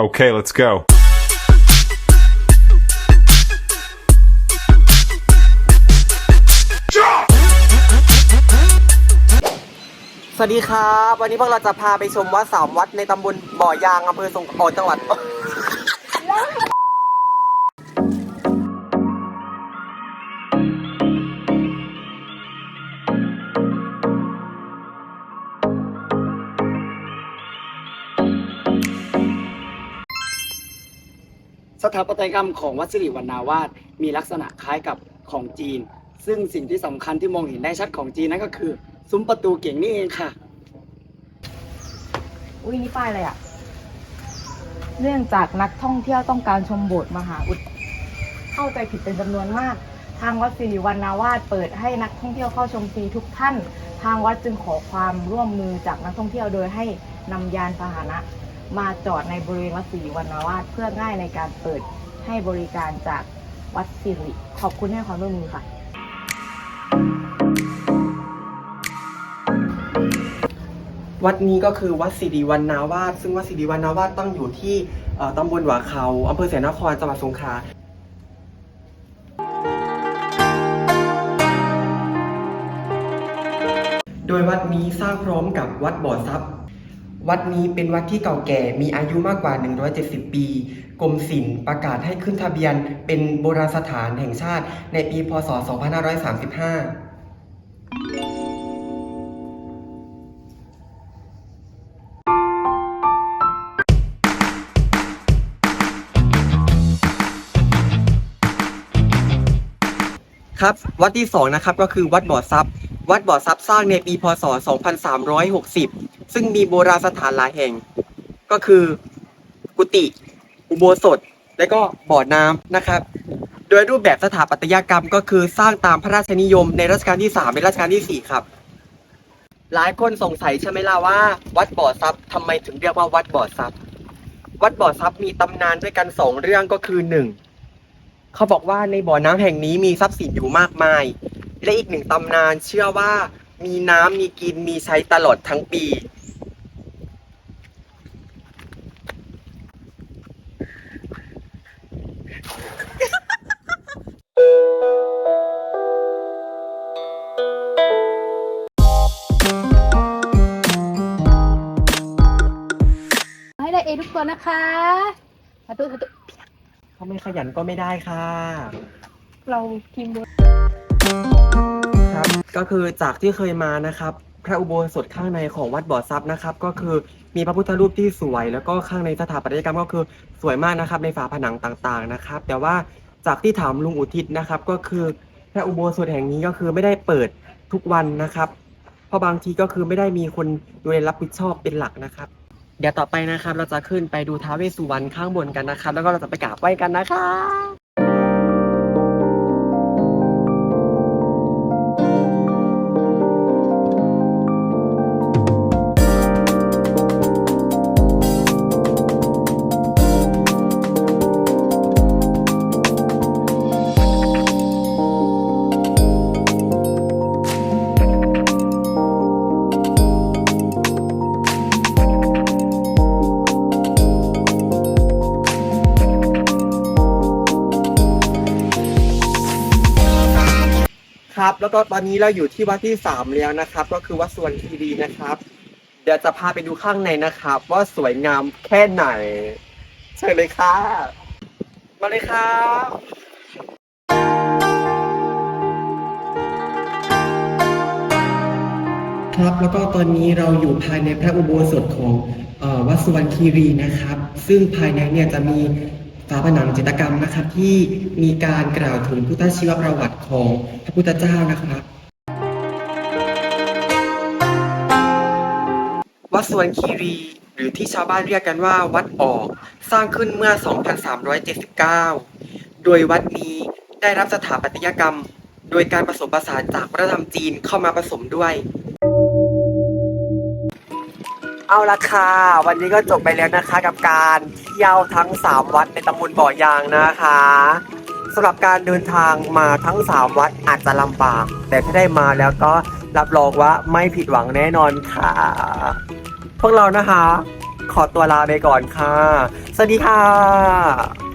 Okay, let's go. สวัสดีครับ วันนี้พวกเราจะพาไปชมวัดสามวัดในตำบลบ่อยางอำเภอสงขลาจังหวัด ถาปัตยกรรมของวัดสิริวรรณาวาสมีลักษณะคล้ายกับของจีน ซึ่งสิ่งที่สำคัญที่มองเห็นได้ชัดของจีนนั่นก็คือ ซุ้มประตูเก่งนี่เองค่ะ อุ้ยนี่ป้ายอะไรอะเนื่องจากนักท่องเที่ยวต้องการชมโบสถ์มหาอุดเข้าใจผิดเป็นจำนวนมาก ทางวัดสิริวัณาวาสเปิดให้นักท่องเที่ยวเข้าชมฟรีทุกท่าน ทางวัดจึงขอความร่วมมือจากนักท่องเที่ยวโดยให้นำยานพาหนะ มาจอดในบริเวณวัดสิริวัณาวาสเพื่อง่ายในการเปิดให้บริการจากวัดสิริขอบคุณให้ความร่วมมือค่ะ วัดนี้ก็คือวัดสิริวัณนาวาสซึ่งวัดสิริวัณนาวาสตั้งอยู่ที่เอ่อตำบลหวาเขาอำเภอเสนครจังหวัดสงขลาโดยวัดนี้สร้างพร้อมกับวัดบ่อทรัพย์ วัดนี้เป็นวัดที่เก่าแก่มีอายุมากกว่า 170 ปี กรมศิลป์ประกาศให้ขึ้นทะเบียนเป็นโบราณสถานแห่งชาติ ในปีพศ 2535ครับวัดที่สองนะครับก็คือวัดบ่อทรัพย์ วัดบ่อทรัพย์สร้างในปีพศ 2360 ซึ่งมีโบราณสถานหลายแห่ง ก็คือกุฏิอุโบสถ และก็บ่อน้ำนะครับ โดยรูปแบบสถาปัตยกรรมก็คือสร้างตามพระราชนิยมในรัชกาลที่3ในรัชกาลที่ 4 ครับ หลายคนสงสัยใช่ไหมล่ะว่า วัดบ่อทรัพย์ทำไมถึงเรียกว่าวัดบ่อทรัพย์วัดบ่อทรัพย์มีตำนานด้วยกันสองเรื่องก็คือหนึ่งเขาบอกว่าในบ่อน้ำแห่งนี้มีทรัพย์สินอยู่มากมาย และอีกหนึ่งตำนานเชื่อว่ามีน้ำมีกินมีใช้ตลอดทั้งปี ให้ได้เอทุกตัวนะคะมาตุมาตุถ้าไม่ขยันก็ไม่ได้ค่ะ เราทีมบค รับ ก็คือจากที่เคยมานะครับ พระอุโบสถข้างในของวัดบ่อทรัพย์นะครับ ก็คือมีพระพุทธรูปที่สวย แล้วก็ข้างในสถาปัตยกรรมก็คือสวยมากนะครับ ในฝาผนังต่างๆนะครับ แต่ว่าจากที่ถามลุงอุทิศนะครับ ก็คือพระอุโบสถแห่งนี้ก็คือไม่ได้เปิดทุกวันนะครับ เพราะบางทีก็คือไม่ได้มีคนดูแลรับผิดชอบเป็นหลักนะครับ เดี๋ยวต่อไปนะครับ เราจะขึ้นไปดูท้าวเวสสุวรรณข้างบนกันนะครับ แล้วก็เราจะไปกราบไหว้กันนะคะ ครับ แล้วก็ตอนนี้เราอยู่ที่วัดที่สามแล้วนะครับ ก็คือวัดสวนคีรีนะครับ เดี๋ยวจะพาไปดูข้างในนะครับ ว่าสวยงามแค่ไหน เชิญเลยค่ะ มาเลยครับครับแล้วก็ตอนนี้เราอยู่ภายในพระอุโบสถของออวัดสุวรรณคีรีนะครับ ซึ่งภายในเนี่ยจะมี ฝาผนังจิตรกรรมนะครับที่มีการกล่าวถึงพุทธชีวประวัติของพระพุทธเจ้านะครับ วัดสวนคีรี หรือที่ชาวบ้านเรียกกันว่าวัดออก สร้างขึ้นเมื่อ 2379 โดยวัดนี้ได้รับสถาปัตยกรรม โดยการผสมผสานจากวัฒนธรรมจีนเข้ามาผสมด้วย เอาละค่ะวันนี้ก็จบไปแล้วนะคะ กับการเที่ยวทั้ง 3 วัดในตำบลบ่อยางนะคะสำหรับการเดินทางมาทั้ง 3 วัดอาจจะลำบาก แต่ถ้าได้มาแล้วก็รับรองว่าไม่ผิดหวังแน่นอนค่ะ พวกเรานะคะขขอตัวลาไปก่อนค่ะ สวัสดีค่ะ